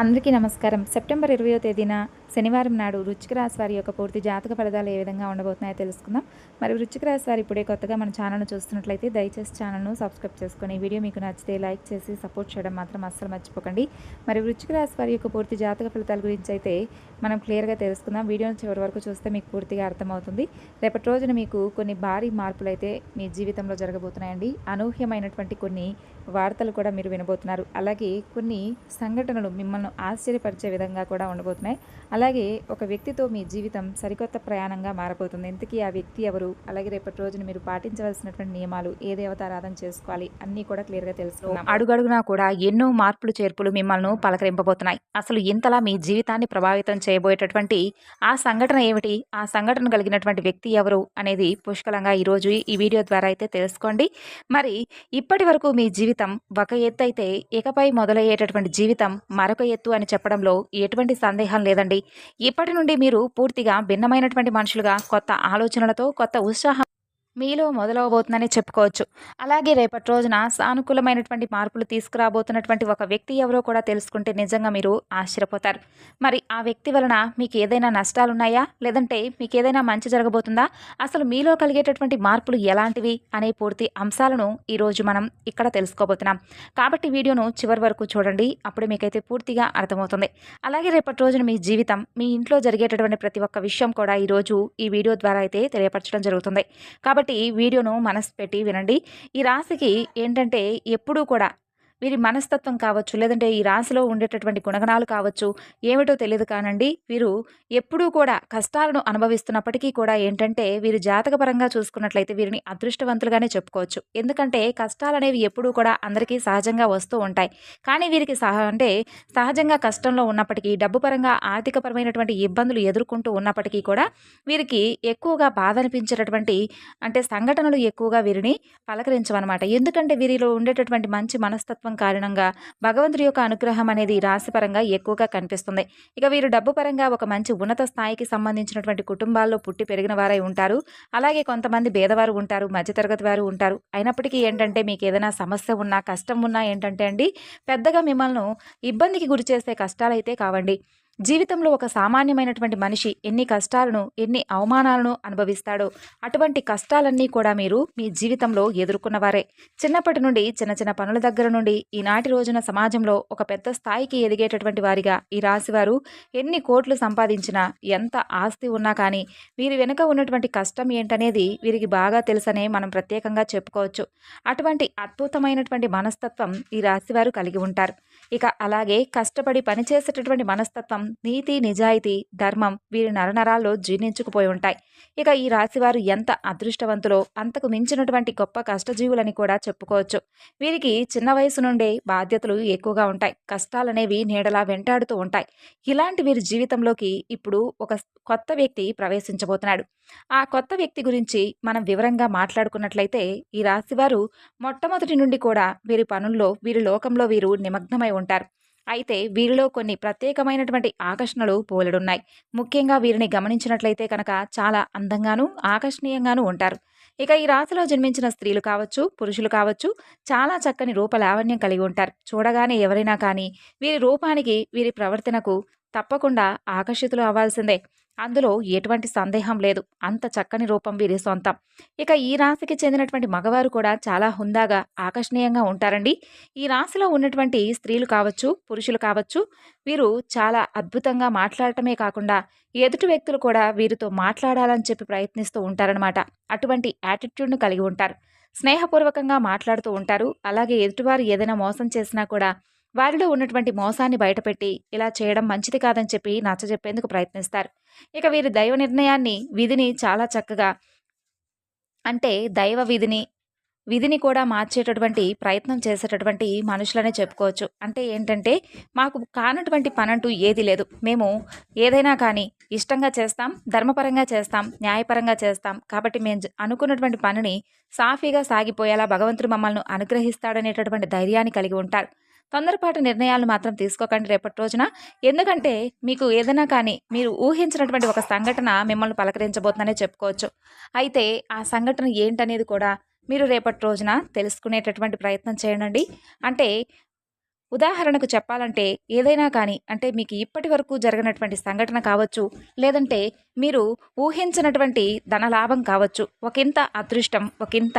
అందరికీ నమస్కారం. సెప్టెంబర్ ఇరవయో తేదీన శనివారం నాడు వృచ్చిక రాశి వారి యొక్క పూర్తి జాతక ఫలితాలు ఏ విధంగా ఉండబోతున్నాయో తెలుసుకుందాం. మరి వృచ్చిక రాశి వారు ఇప్పుడే కొత్తగా మన ఛానల్ను చూస్తున్నట్లయితే దయచేసి ఛానల్ను సబ్స్క్రైబ్ చేసుకొని వీడియో మీకు నచ్చితే లైక్ చేసి సపోర్ట్ చేయడం మాత్రం అస్సలు మర్చిపోకండి. మరి వృచ్చిక రాశి వారి యొక్క పూర్తి జాతక ఫలితాల గురించి అయితే మనం క్లియర్గా తెలుసుకుందాం. వీడియోని చివరి వరకు చూస్తే మీకు పూర్తిగా అర్థమవుతుంది. రేపటి రోజున మీకు కొన్ని భారీ మార్పులు అయితే మీ జీవితంలో జరగబోతున్నాయండి. అనూహ్యమైనటువంటి కొన్ని వార్తలు కూడా మీరు వినబోతున్నారు. అలాగే కొన్ని సంఘటనలు మిమ్మల్ని ఆశ్చర్యపరిచే విధంగా కూడా ఉండబోతున్నాయి. అలాగే ఒక వ్యక్తితో మీ జీవితం సరికొత్త ప్రయాణంగా మారబోతుంది. ఇంతకీ ఆ వ్యక్తి ఎవరు? అలాగే రేపటి రోజున మీరు పాటించవలసినటువంటి నియమాలు ఏ దేవతారాధన చేసుకోవాలి? అన్నీ కూడా క్లియర్గా తెలుసుకున్నాం అడుగడుగునా కూడా ఎన్నో మార్పులు చేర్పులు మిమ్మల్ని పలకరింపబోతున్నాయి. అసలు ఇంతలా మీ జీవితాన్ని ప్రభావితం చేయబోయేటటువంటి ఆ సంఘటన ఏమిటి? ఆ సంఘటన కలిగినటువంటి వ్యక్తి ఎవరు? అనేది పుష్కలంగా ఈరోజు ఈ వీడియో ద్వారా అయితే తెలుసుకోండి. మరి ఇప్పటి వరకు మీ జీవితం ఒక ఎత్తు అయితే ఇకపై మొదలయ్యేటటువంటి జీవితం మరొక ఎత్తు అని చెప్పడంలో ఎటువంటి సందేహం లేదండి. ఇప్పటి నుండి మీరు పూర్తిగా భిన్నమైనటువంటి మనుషులుగా కొత్త ఆలోచనలతో కొత్త ఉత్సాహం మీలో మొదలవబోతుందని చెప్పుకోవచ్చు. అలాగే రేపటి రోజున సానుకూలమైనటువంటి మార్పులు తీసుకురాబోతున్నటువంటి ఒక వ్యక్తి ఎవరో కూడా తెలుసుకుంటే నిజంగా మీరు ఆశ్చర్యపోతారు. మరి ఆ వ్యక్తి వలన మీకు ఏదైనా నష్టాలు ఉన్నాయా లేదంటే మీకు ఏదైనా మంచి జరగబోతుందా? అసలు మీలో కలిగేటటువంటి మార్పులు ఎలాంటివి అనే పూర్తి అంశాలను ఈరోజు మనం ఇక్కడ తెలుసుకోబోతున్నాం. కాబట్టి వీడియోను చివరి వరకు చూడండి. అప్పుడు మీకైతే పూర్తిగా అర్థమవుతుంది. అలాగే రేపటి రోజున మీ జీవితం మీ ఇంట్లో జరిగేటటువంటి ప్రతి ఒక్క విషయం కూడా ఈరోజు ఈ వీడియో ద్వారా అయితే తెలియపరచడం జరుగుతుంది. కాబట్టి ఈ వీడియోను మనసు పెట్టి వినండి. ఈ రాశికి ఏంటంటే ఎప్పుడూ కూడా వీరి మనస్తత్వం కావచ్చు లేదంటే ఈ రాశిలో ఉండేటటువంటి గుణగణాలు కావచ్చు ఏమిటో తెలియదు కానండి. వీరు ఎప్పుడూ కూడా కష్టాలను అనుభవిస్తున్నప్పటికీ కూడా ఏంటంటే వీరు జాతకపరంగా చూసుకున్నట్లయితే వీరిని అదృష్టవంతులుగానే చెప్పుకోవచ్చు. ఎందుకంటే కష్టాలు అనేవి ఎప్పుడూ కూడా అందరికీ సహజంగా వస్తూ ఉంటాయి. కానీ వీరికి సహ అంటే సహజంగా కష్టంలో ఉన్నప్పటికీ డబ్బు పరంగా ఆర్థికపరమైనటువంటి ఇబ్బందులు ఎదుర్కొంటూ ఉన్నప్పటికీ కూడా వీరికి ఎక్కువగా బాధ అనిపించేటటువంటి అంటే సంఘటనలు ఎక్కువగా వీరిని పలకరించవన్నమాట. ఎందుకంటే వీరిలో ఉండేటటువంటి మంచి మనస్తత్వం కారణంగా భగవంతుడి యొక్క అనుగ్రహం అనేది రాశిపరంగా ఎక్కువగా కనిపిస్తుంది. ఇక వీరు డబ్బు పరంగా ఒక మంచి ఉన్నత స్థాయికి సంబంధించినటువంటి కుటుంబాల్లో పుట్టి పెరిగిన వారై ఉంటారు. అలాగే కొంతమంది భేదవారు ఉంటారు మధ్యతరగతి వారు ఉంటారు. అయినప్పటికీ ఏంటంటే మీకు ఏదైనా సమస్య ఉన్నా కష్టం ఉన్నా ఏంటంటే అండి పెద్దగా మిమ్మల్ని ఇబ్బందికి గురి చేసే కష్టాలైతే కావండి. జీవితంలో ఒక సామాన్యమైనటువంటి మనిషి ఎన్ని కష్టాలను ఎన్ని అవమానాలను అనుభవిస్తాడో అటువంటి కష్టాలన్నీ కూడా మీరు మీ జీవితంలో ఎదుర్కొన్నవారే. చిన్నప్పటి నుండి చిన్న చిన్న పనుల దగ్గర నుండి ఈనాటి రోజున సమాజంలో ఒక పెద్ద స్థాయికి ఎదిగేటటువంటి వారిగా ఈ రాశివారు ఎన్ని కోట్లు సంపాదించినా ఎంత ఆస్తి ఉన్నా కానీ వీరి వెనుక ఉన్నటువంటి కష్టం ఏంటనేది వీరికి బాగా తెలుసనే మనం ప్రత్యేకంగా చెప్పుకోవచ్చు. అటువంటి అద్భుతమైనటువంటి మనస్తత్వం ఈ రాశివారు కలిగి ఉంటారు. ఇక అలాగే కష్టపడి పనిచేసేటటువంటి మనస్తత్వం నీతి నిజాయితీ ధర్మం వీరి నరనరాల్లో జీర్ణించుకుపోయి ఉంటాయి. ఇక ఈ రాశివారు ఎంత అదృష్టవంతులో అంతకు మించినటువంటి గొప్ప కష్టజీవులని కూడా చెప్పుకోవచ్చు. వీరికి చిన్న వయసు నుండే బాధ్యతలు ఎక్కువగా ఉంటాయి. కష్టాలనేవి నీడలా వెంటాడుతూ ఉంటాయి. ఇలాంటి వీరి జీవితంలోకి ఇప్పుడు ఒక కొత్త వ్యక్తి ప్రవేశించబోతున్నాడు. ఆ కొత్త వ్యక్తి గురించి మనం వివరంగా మాట్లాడుకున్నట్లయితే ఈ రాశివారు మొట్టమొదటి నుండి కూడా వీరి పనుల్లో వీరి లోకంలో వీరు నిమగ్నమై ఉంటారు. అయితే వీరిలో కొన్ని ప్రత్యేకమైనటువంటి ఆకర్షణలు పోలడున్నాయి. ముఖ్యంగా వీరిని గమనించినట్లయితే కనుక చాలా అందంగాను ఆకర్షణీయంగాను ఉంటారు. ఇక ఈ రాశిలో జన్మించిన స్త్రీలు కావచ్చు పురుషులు కావచ్చు చాలా చక్కని రూపలావణ్యం కలిగి ఉంటారు. చూడగానే ఎవరైనా కానీ వీరి రూపానికి వీరి ప్రవర్తనకు తప్పకుండా ఆకర్షితులు అవ్వాల్సిందే. అందులో ఎటువంటి సందేహం లేదు. అంత చక్కని రూపం వీరి సొంతం. ఇక ఈ రాశికి చెందినటువంటి మగవారు కూడా చాలా హుందాగా ఆకర్షణీయంగా ఉంటారండి. ఈ రాశిలో ఉన్నటువంటి స్త్రీలు కావచ్చు పురుషులు కావచ్చు వీరు చాలా అద్భుతంగా మాట్లాడటమే కాకుండా ఎదుటి వ్యక్తులు కూడా వీరితో మాట్లాడాలని చెప్పి ప్రయత్నిస్తూ ఉంటారనమాట అటువంటి యాటిట్యూడ్ను కలిగి ఉంటారు. స్నేహపూర్వకంగా మాట్లాడుతూ ఉంటారు. అలాగే ఎదుటివారు ఏదైనా మోసం చేసినా కూడా వారిలో ఉన్నటువంటి మోసాన్ని బయటపెట్టి ఇలా చేయడం మంచిది కాదని చెప్పి నచ్చజెప్పేందుకు ప్రయత్నిస్తారు. ఇక వీరి దైవ నిర్ణయాన్ని విధిని చాలా చక్కగా అంటే దైవ విధిని విధిని కూడా మార్చేటటువంటి ప్రయత్నం చేసేటటువంటి మనుషులనే చెప్పుకోవచ్చు. అంటే ఏంటంటే మాకు కానటువంటి పనంటూ ఏది లేదు. మేము ఏదైనా కానీ ఇష్టంగా చేస్తాం ధర్మపరంగా చేస్తాం న్యాయపరంగా చేస్తాం. కాబట్టి మేము అనుకున్నటువంటి పనిని సాఫీగా సాగిపోయేలా భగవంతుడు మమ్మల్ని అనుగ్రహిస్తాడనేటటువంటి ధైర్యాన్ని కలిగి ఉంటారు. తొందరపాటు నిర్ణయాలు మాత్రం తీసుకోకండి రేపటి రోజున. ఎందుకంటే మీకు ఏదైనా కానీ మీరు ఊహించినటువంటి ఒక సంఘటన మిమ్మల్ని పలకరించబోతుందనే చెప్పుకోవచ్చు. అయితే ఆ సంఘటన ఏంటనేది కూడా మీరు రేపటి రోజున తెలుసుకునేటటువంటి ప్రయత్నం చేయండి. అంటే ఉదాహరణకు చెప్పాలంటే ఏదైనా కానీ అంటే మీకు ఇప్పటి వరకు జరిగినటువంటి సంఘటన కావచ్చు లేదంటే మీరు ఊహించినటువంటి ధనలాభం కావచ్చు. ఒకంత అదృష్టం ఒకంత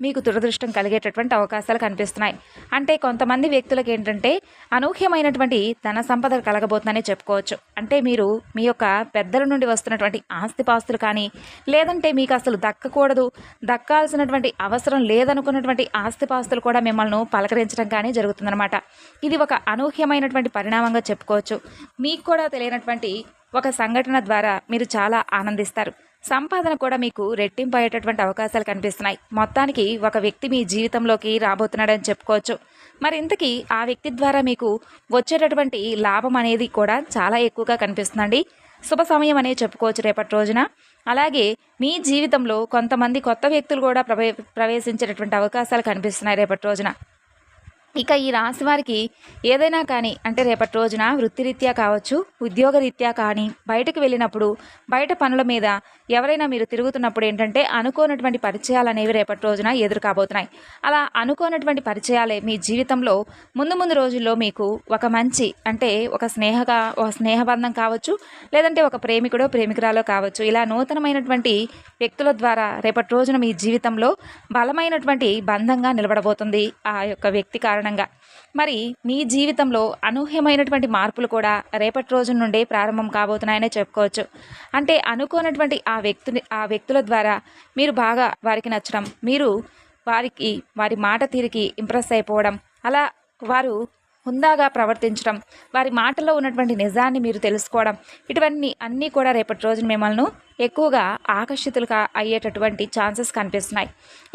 మీకు దురదృష్టం కలిగేటటువంటి అవకాశాలు కనిపిస్తున్నాయి. అంటే కొంతమంది వ్యక్తులకు ఏంటంటే అనూహ్యమైనటువంటి ధన సంపద కలగబోతుందని చెప్పుకోవచ్చు. అంటే మీరు మీ యొక్క పెద్దల నుండి వస్తున్నటువంటి ఆస్తిపాస్తులు కానీ లేదంటే మీకు అసలు దక్కకూడదు దక్కాల్సినటువంటి అవసరం లేదనుకున్నటువంటి ఆస్తిపాస్తులు కూడా మిమ్మల్ని పలకరించడం కానీ జరుగుతుందన్నమాట. ఇది ఒక అనూహ్యమైనటువంటి పరిణామంగా చెప్పుకోవచ్చు. మీకు కూడా తెలియనటువంటి ఒక సంఘటన ద్వారా మీరు చాలా ఆనందిస్తారు. సంపాదన కూడా మీకు రెట్టింపు అయ్యేటటువంటి అవకాశాలు కనిపిస్తున్నాయి. మొత్తానికి ఒక వ్యక్తి మీ జీవితంలోకి రాబోతున్నాడని చెప్పుకోవచ్చు. మరి ఇంతకీ ఆ వ్యక్తి ద్వారా మీకు వచ్చేటటువంటి లాభం అనేది కూడా చాలా ఎక్కువగా కనిపిస్తుందండి. శుభ సమయం అనే చెప్పుకోవచ్చు రేపటి రోజున. అలాగే మీ జీవితంలో కొంతమంది కొత్త వ్యక్తులు కూడా ప్రవే ప్రవేశించేటటువంటి అవకాశాలు కనిపిస్తున్నాయి రేపటి రోజున. ఇక ఈ రాశి వారికి ఏదైనా కానీ అంటే రేపటి రోజున వృత్తిరీత్యా కావచ్చు ఉద్యోగరీత్యా కానీ బయటకు వెళ్ళినప్పుడు బయట పనుల మీద ఎవరైనా మీరు తిరుగుతున్నప్పుడు ఏంటంటే అనుకోనటువంటి పరిచయాలు అనేవి రేపటి రోజున ఎదురు కాబోతున్నాయి. అలా అనుకోనటువంటి పరిచయాలే మీ జీవితంలో ముందు ముందు రోజుల్లో మీకు ఒక మంచి అంటే ఒక స్నేహగా ఒక స్నేహబంధం కావచ్చు లేదంటే ఒక ప్రేమికుడో ప్రేమికురాలో కావచ్చు ఇలా నూతనమైనటువంటి వ్యక్తుల ద్వారా రేపటి రోజున మీ జీవితంలో బలమైనటువంటి బంధంగా నిలబడబోతుంది ఆ యొక్క వ్యక్తి కారణం కారణంగా మరి మీ జీవితంలో అనూహ్యమైనటువంటి మార్పులు కూడా రేపటి రోజు నుండే ప్రారంభం కాబోతున్నాయనే చెప్పుకోవచ్చు. అంటే అనుకోనటువంటి ఆ వ్యక్తిని ఆ వ్యక్తుల ద్వారా మీరు బాగా వారికి నచ్చడం మీరు వారికి వారి మాట తీరికి ఇంప్రెస్ అయిపోవడం అలా వారు హుందాగా ప్రవర్తించడం వారి మాటల్లో ఉన్నటువంటి నిజాన్ని మీరు తెలుసుకోవడం ఇటువన్నీ అన్నీ కూడా రేపటి రోజున మిమ్మల్ని ఎక్కువగా ఆకర్షితులుగా అయ్యేటటువంటి ఛాన్సెస్ కనిపిస్తున్నాయి.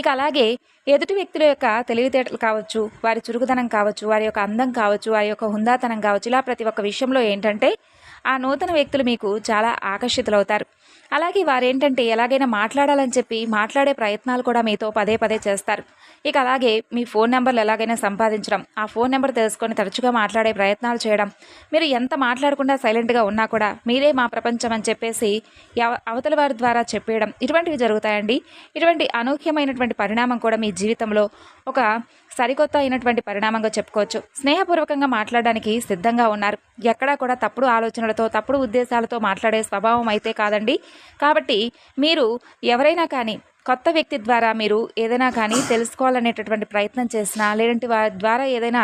ఇక అలాగే ఎదుటి వ్యక్తుల యొక్క తెలివితేటలు కావచ్చు వారి చురుకుదనం కావచ్చు వారి యొక్క అందం కావచ్చు వారి యొక్క హుందాతనం కావచ్చు ఇలా ప్రతి ఒక్క విషయంలో ఏంటంటే ఆ నూతన వ్యక్తులు మీకు చాలా ఆకర్షితులవుతారు. అలాగే వారేంటంటే ఎలాగైనా మాట్లాడాలని చెప్పి మాట్లాడే ప్రయత్నాలు కూడా మీతో పదే పదే చేస్తారు. ఇక అలాగే మీ ఫోన్ నెంబర్లు ఎలాగైనా సంపాదించడం ఆ ఫోన్ నెంబర్ తెలుసుకొని తరచుగా మాట్లాడే ప్రయత్నాలు చేయడం మీరు ఎంత మాట్లాడకుండా సైలెంట్గా ఉన్నా కూడా మీరే మా ప్రపంచం అని చెప్పేసి అవతల వారి ద్వారా చెప్పేయడం ఇటువంటివి జరుగుతాయండి. ఇటువంటి అనూహ్యమైనటువంటి పరిణామం కూడా మీ జీవితంలో ఒక సరికొత్త అయినటువంటి పరిణామంగా చెప్పుకోవచ్చు. స్నేహపూర్వకంగా మాట్లాడడానికి సిద్ధంగా ఉన్నారు. ఎక్కడా కూడా తప్పుడు ఆలోచనలతో తప్పుడు ఉద్దేశాలతో మాట్లాడే స్వభావం అయితే కాదండి. కాబట్టి మీరు ఎవరైనా కానీ కొత్త వ్యక్తి ద్వారా మీరు ఏదైనా కానీ తెలుసుకోవాలనేటటువంటి ప్రయత్నం చేసినా లేదంటే వారి ద్వారా ఏదైనా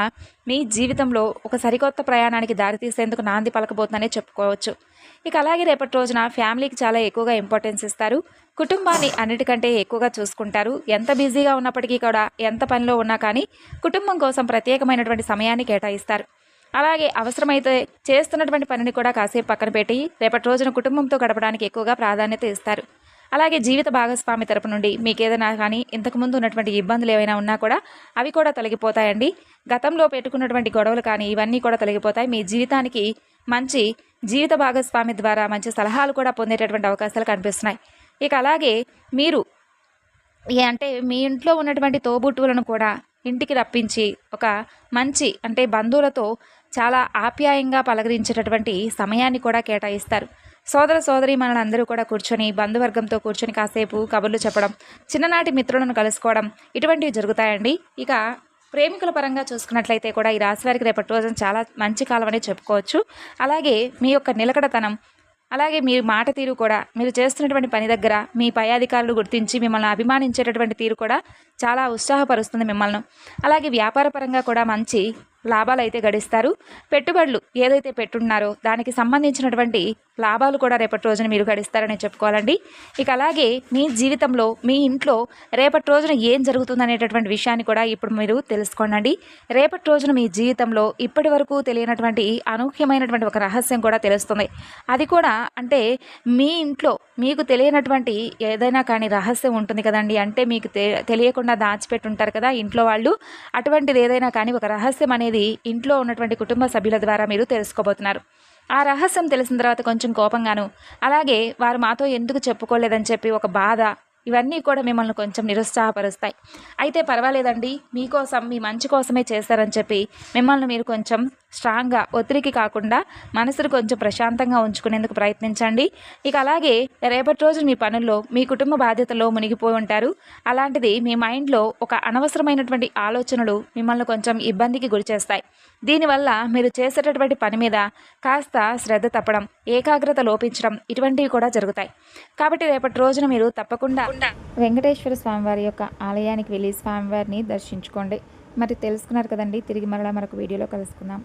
మీ జీవితంలో ఒక సరికొత్త ప్రయాణానికి దారితీసేందుకు నాంది పలకబోతుందనే చెప్పుకోవచ్చు. ఇక అలాగే రేపటి రోజున ఫ్యామిలీకి చాలా ఎక్కువగా ఇంపార్టెన్స్ ఇస్తారు. కుటుంబాన్ని అన్నిటికంటే ఎక్కువగా చూసుకుంటారు. ఎంత బిజీగా ఉన్నప్పటికీ కూడా ఎంత పనిలో ఉన్నా కానీ కుటుంబం కోసం ప్రత్యేకమైనటువంటి సమయాన్ని కేటాయిస్తారు. అలాగే అవసరమైతే చేస్తున్నటువంటి పనిని కూడా కాసేపు పక్కన పెట్టి రేపటి రోజున కుటుంబంతో గడపడానికి ఎక్కువగా ప్రాధాన్యత ఇస్తారు. అలాగే జీవిత భాగస్వామి తరపు నుండి మీకు ఏదైనా కానీ ఇంతకుముందు ఉన్నటువంటి ఇబ్బందులు ఏవైనా ఉన్నా కూడా అవి కూడా తొలగిపోతాయండి. గతంలో పెట్టుకున్నటువంటి గొడవలు కానీ ఇవన్నీ కూడా తొలగిపోతాయి. మీ జీవితానికి మంచి జీవిత భాగస్వామి ద్వారా మంచి సలహాలు కూడా పొందేటటువంటి అవకాశాలు కనిపిస్తున్నాయి. ఇక అలాగే మీరు ఏ అంటే మీ ఇంట్లో ఉన్నటువంటి తోబుట్టువులను కూడా ఇంటికి రప్పించి ఒక మంచి అంటే బంధువులతో చాలా ఆప్యాయంగా పలకరించేటటువంటి సమయాన్ని కూడా కేటాయిస్తారు. సోదర సోదరి మనలందరూ కూడా కూర్చొని బంధువర్గంతో కూర్చొని కాసేపు కబుర్లు చెప్పడం చిన్ననాటి మిత్రులను కలుసుకోవడం ఇటువంటివి జరుగుతాయండి. ఇక ప్రేమికుల పరంగా చూసుకున్నట్లయితే కూడా ఈ రాశి వారికి రేపటి రోజున చాలా మంచి కాలం అని చెప్పుకోవచ్చు. అలాగే మీ యొక్క నిలకడతనం అలాగే మీ మాట తీరు కూడా మీరు చేస్తున్నటువంటి పని దగ్గర మీ పై అధికారులు గుర్తించి మిమ్మల్ని అభిమానించేటటువంటి తీరు కూడా చాలా ఉత్సాహపరుస్తుంది మిమ్మల్ని. అలాగే వ్యాపారపరంగా కూడా మంచి లాభాలు అయితే గడిస్తారు. పెట్టుబడులు ఏదైతే పెట్టున్నారో దానికి సంబంధించినటువంటి లాభాలు కూడా రేపటి రోజున మీరు గడిస్తారని చెప్పుకోవాలండి. ఇక అలాగే మీ జీవితంలో మీ ఇంట్లో రేపటి రోజున ఏం జరుగుతుంది అనేటటువంటి విషయాన్ని కూడా ఇప్పుడు మీరు తెలుసుకోండి రేపటి రోజున మీ జీవితంలో ఇప్పటి వరకు తెలియనటువంటి అనూహ్యమైనటువంటి ఒక రహస్యం కూడా తెలుస్తుంది. అది కూడా అంటే మీ ఇంట్లో మీకు తెలియనటువంటి ఏదైనా కానీ రహస్యం ఉంటుంది కదండి. అంటే మీకు తె తెలియకుండా దాచిపెట్టుంటారు కదా ఇంట్లో వాళ్ళు. అటువంటిది ఏదైనా కానీ ఒక రహస్యం అనేది ఇంట్లో ఉన్నటువంటి కుటుంబ సభ్యుల ద్వారా మీరు తెలుసుకోబోతున్నారు. ఆ రహస్యం తెలిసిన తర్వాత కొంచెం కోపంగాను అలాగే వారు మాతో ఎందుకు చెప్పుకోలేదని చెప్పి ఒక బాధ ఇవన్నీ కూడా మిమ్మల్ని కొంచెం నిరుత్సాహపరుస్తాయి. అయితే పర్వాలేదండి మీకోసం మీ మంచి కోసమే చేస్తారని చెప్పి మిమ్మల్ని మీరు కొంచెం స్ట్రాంగ్గా ఒత్తిడికి కాకుండా మనసును కొంచెం ప్రశాంతంగా ఉంచుకునేందుకు ప్రయత్నించండి. ఇక అలాగే రేపటి రోజు మీ పనుల్లో మీ కుటుంబ బాధ్యతలో మునిగిపోయి ఉంటారు. అలాంటిది మీ మైండ్లో ఒక అనవసరమైనటువంటి ఆలోచనలు మిమ్మల్ని కొంచెం ఇబ్బందికి గురిచేస్తాయి దీనివల్ల మీరు చేసేటటువంటి పని మీద కాస్త శ్రద్ధ తప్పడం ఏకాగ్రత లోపించడం ఇటువంటివి కూడా జరుగుతాయి. కాబట్టి రేపటి రోజున మీరు తప్పకుండా వెంకటేశ్వర స్వామివారి యొక్క ఆలయానికి వెళ్ళి స్వామివారిని దర్శించుకోండి. మరి తెలుసుకున్నారు కదండి తిరిగి మరలా మరొక వీడియోలో కలుసుకుందాం.